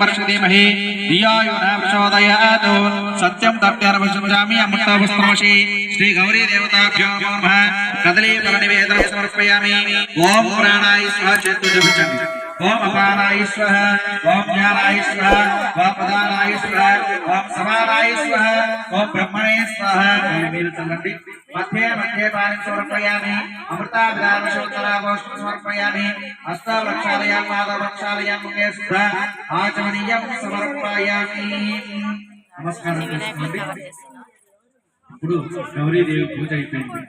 ప్రచోదయమహే ధియాయోన ప్రచోదయాత్ సత్యం తప్త్యారవశించామి అమృత వస్త్రమశి శ్రీ గౌరీ దేవతాభ్యో నమః కదలీ పరనివేదనం సమర్పయామి. ఓం ప్రాణాయ స్వాహ ఓం జ్ఞానాయ స్వహ ఓం ప్రధానాయ స్వహ ఓం సమానాయ స్వహ ఓం బ్రహ్మణే స్వహ. అని మీరు చల్లండి మధ్య మధ్య పాని సమర్పయామి. అమృతాభిరామశోత్తరాభోష్ణ సమర్పయామి. హస్తావృక్షాలయాం పాదవృక్షాలయాం ముఖే శుద్ధ ఆచమనీయం సమర్పయామి. నమస్కారం చేసుకోండి. ఇప్పుడు గౌరీదేవి పూజ అయిపోయింది.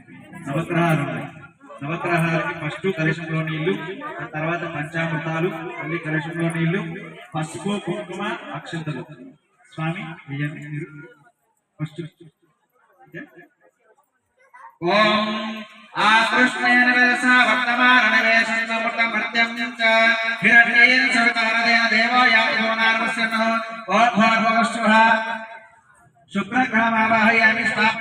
నవగ్రహాలు ఉన్నాయి. నవగ్రహాలకి ఫస్ట్ కలుషంలో నీళ్ళు ఆ తర్వాత పంచామృతాలు మళ్ళీ కలుషంలో నీళ్ళు పసుపు కుంకుమ అక్షంతలు. స్వామి వేయండి మీరు. ఫస్ట్. ఓం ఆకృష్ణేన వేసా వర్తమాన వేషం సమృతం భర్త్యం చ హిరణ్యేన సవితారదేన దేవాయామి భవనార్వస్యనః ఓం భోర్భవశ్వః స్థాప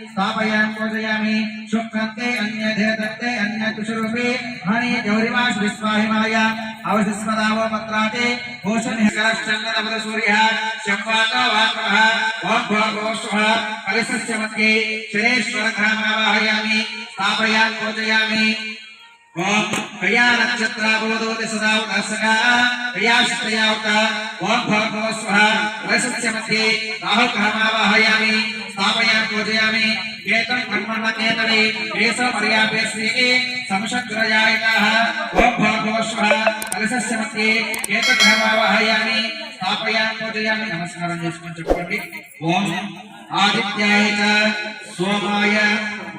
स्थापयां मोदयामि शुक्रन्ते अन्यधेदन्ते अन्यकुशरूपे हणे गौरिमाश विश्वाहिमाय अवशिष्मदावो मत्राते ओषधकरश्चन्दनपद सूर्यः शम्वातो वाक्रः ओं भोगो स्वः परिसस्य मध्ये शरेश्वरधामावाहयामि स्थापयां मोदयामि ఓం కయా నక్షత్రాబోధోతి సదా ఉదాసక కయాశ్రయావత ఓం భర్గవస్వః కలశస్య మధ్యే. రాహుగ్రహమావాహయామి స్థాపయామి పూజయామి. ఏతం బ్రహ్మణ కేతనే ఏస పర్యాపేశ్రీ సంశగ్రయాయితాః ఓం భర్గవస్వః కలశస్య మధ్యే. ఏతగ్రహమావాహయామి స్థాపయామి పూజయామి. నమస్కారం చేసుకొని చెప్పండి ఓం ఆదిత్యాయ సోమాయ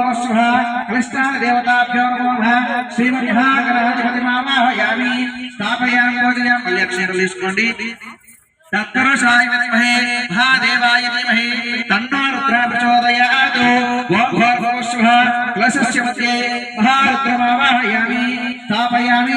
భోర్భోస్వః కృష్ణాన దేవతాభ్యో నమో నమః శ్రీమన్మహాగణాధిపతి మామాహయామి స్థాపయామి పూజయామి మళ్ళీ తీసుకోండి। తత్తరుషాయ విద్మహే మహాదేవాయ ధీమహి తన్నో రుద్ర ప్రచోదయాత్ ఓం భోర్భోస్వః కలశస్య మధ్యే మహారుద్రమావాహయామి స్థాపయామి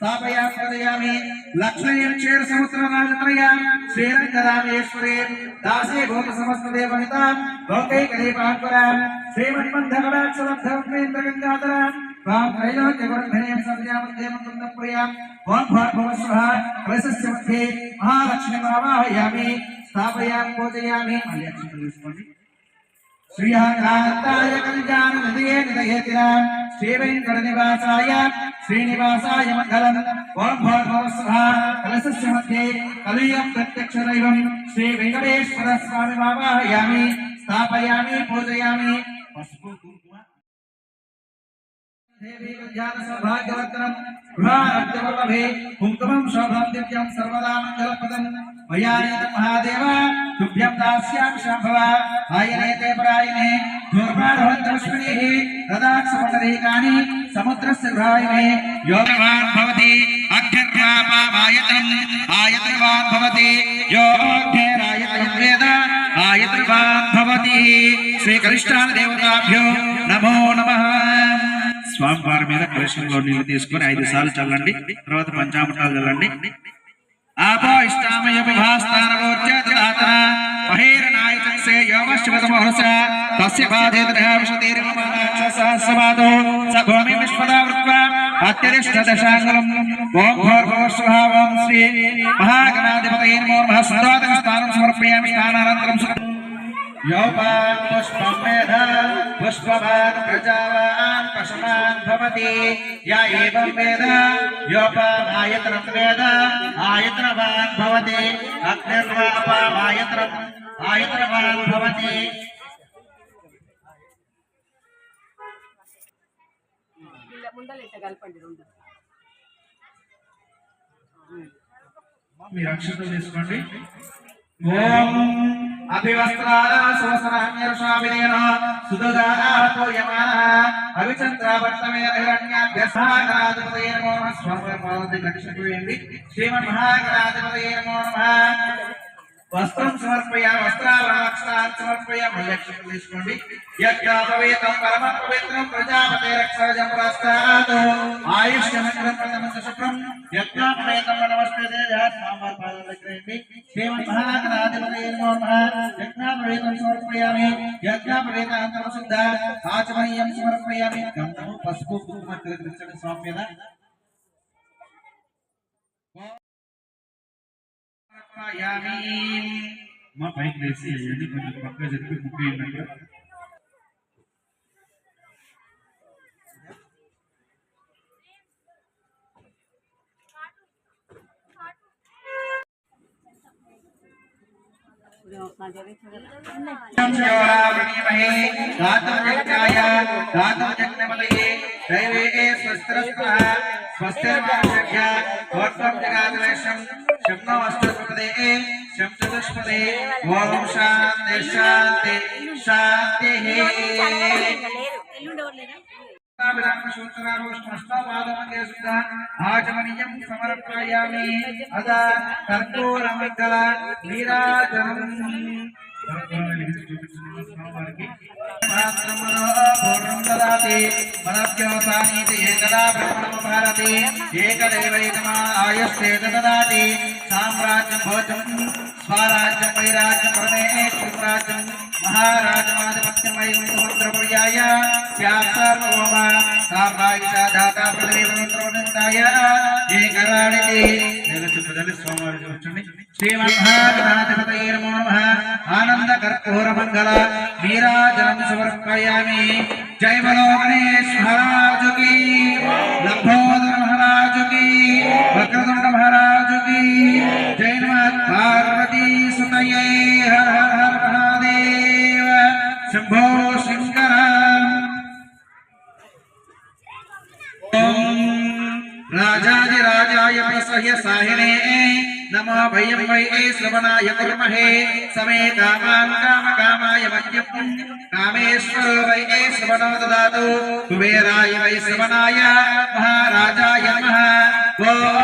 తవనా భవంత యత్ర ధీరామరసావాచమక్రద అత్ర సకా సత్యాన్ని జానతే తత్రైషా లక్ష్మీర్వీతాదివాచే కలశస్య మధ్యే మహాలక్ష్మీదేవమావాహయామి మహాలక్ష్మీ సరస్వతి మావాహయామి స్థాపయామి కదయామి లక్ష్మీం క్షీర సముద్ర రాజత్రయాం శ్రీరంగరామేశ్వరే దాసే భూత శ్రీనివాసాయ మంగళం. ఓం భోర్భవస్వః కలశస్య మధ్యే కలియం ప్రత్యక్ష దైవం శ్రీ వెంకటేశ్వర స్వామి వామాయామి స్థాపయామి పూజయామి. పసుపు కుంకుమ. కుంకుమం శోభం దివ్యం సర్వదా మంగళపదం. తుభ్యం దాస్యామి శాంభవ ఆయనేతే పరాయణే దుర్భారవంతమశ్వినీః తదాక్షపటరేకాని సముద్రస్య గృహాయనే యోగవాన్ భవతి అగ్నిర్భాపామాయతం ఆయతవాన్ భవతి యో అగ్నిరాయతం వేద ఆయతవాన్ భవతి శ్రీకృష్ణ దేవతాభ్యో నమో నమః స్వామివారి మీద కలశంలో నీళ్ళు తీసుకొని ఐదు సార్లు చల్లండి తర్వాత పంచామృతాలు చల్లండి. ఆపో ఇష్టామయ విభాస్థానవోర్జాతన మహేరణాయచక్షే యోమశివతమోహస తస్య బాధేతరహావిషతీర్మమానాక్షసహస్రపాదో స భూమి విశ్వదా వృత్వా అత్యరిష్ట దశాంగులం. ఓం భోర్భవస్వః ఓం శ్రీ మహాగణాధిపతయే నమో నమః స్థానం సమర్పయామి స్నానానంతరం योपान् पुष्पं वेद पुष्पवान् प्रजावान् पशुमान् भवति य एवं वेद योपामायतनं वेद आयतनवान् भवति अग्निर्वापामायतनम् आयतनवान् भवति ఇలా ముందర ఇట్లా కలపండి రెండు మీరు అక్షతలు తీసుకోండి ఓం అభివస్త్రాల శోసనాన్యర్షావినేన యమాన అవిచంద్రావర్తమే హిరణ్యాభ్యసాగరాధిపతయే నమో నమః స్వామి పాదం రక్షకు శ్రీమన్ మహాగణాధిపతయే నమో నమః వస్త్రం సమర్పయ వస్త్రాభరణాక్షరాన్ని సమర్పయ మల్లక్షలు తీసుకోండి. యజ్ఞాపవేతం పరమ పవిత్రం ప్రజాపతే రక్షజం ప్రస్తాత్ ఆయుష్యమంత్రం ప్రథమ శుక్రం యజ్ఞాపవేతం నమస్తే సాంబార్ దగ్గరండి శ్రీమన్ మహాగణాధిపతయ నమో. యజ్ఞాపవేతం సమర్పయామి యజ్ఞాపవేతాంతర శుద్ధ. ఆచమనీయం సమర్పయామి. గంధము పసుపు కుంకుమ స్వామి మీద. మా పైకి వేసి వేయండి కొంచెం పక్కగా చెప్పి ముప్పై ఎనిమిది ఇప్పుడు ఒకసారి జరిగించగలరా? సంయోరావృణీమహే గాతం యజ్ఞాయ గాతం యజ్ఞమలయే దైవే స్వస్తిరస్తః స్వస్తిర్మానుష్య ఓర్వం జగాదవేశం చతుష్పదే ఓం శాంతి శాంతి శాంతి ఎల్లుండి ఎవరు లేరా? ఆచమనీయం సమర్పయామి అదా కర్పూరమంగళ నీరాజనం మనభ్యోసానీతి ఏకదా బ్రహ్మణమ భారతి ఏకదైవైకమా ఆయుష్ేత దదాతి సామ్రాజ్యం భోజం స్వరాజ్యం వైరాజ్యం పరమేశ్వరం రాజ్యం మహారాజమాధిపత్యం వైవం సముద్రపుర్యాయ స్యాత్ సార్వభౌమ సామ్రాజ్య దాతా ప్రదేశమిత్రోదంతాయ ఏకరాణితి జగత్తుపదలి స్వామివారికి కూర్చోండి శ్రీమన్మహాగణాధిపతయే నమో నమః ఆనంద కర్పూర మంగళ నీరాజనం సమర్పయామి జై బలో గణేష్ మహారాజు కి లంబోదర మహారాజు కి వక్రతుండ మహారాజు शिवाय हर हर महादेव शंभो शंकर राजाधिराजाय प्रसह्य साहिने नमो भयं वै श्रवणाय कुर्महे समे कामान् काम कामाय मह्यम् कामेश्वरो वै श्रवणो ददातु कुबेराय वै श्रवणाय महाराजाय नमः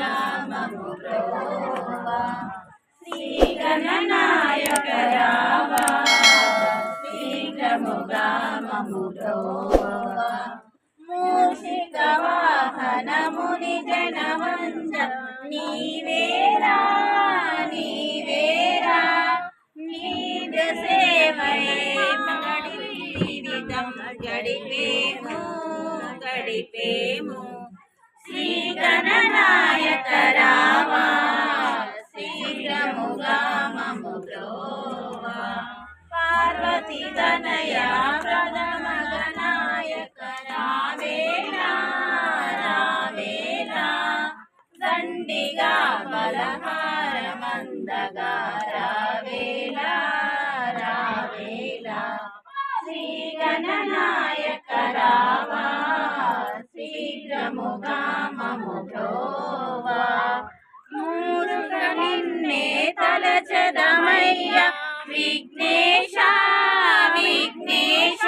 చ పూజాం చైవ శమ్యతాం చ పరమేశ్వరి నమస్కారం మూషిక వాహనముని నీవేరా నీవేరా నీ సేవయే యహోవా మూరుక నిన్నే తలచదమయ్యా. విఘ్నేశ విఘ్నేశ.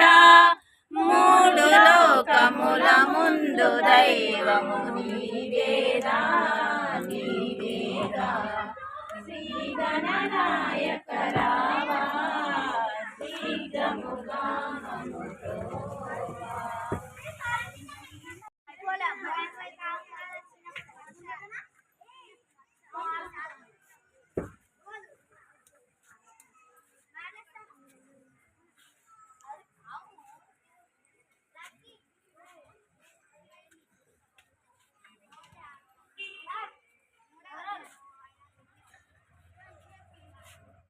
శ్రీ గణనా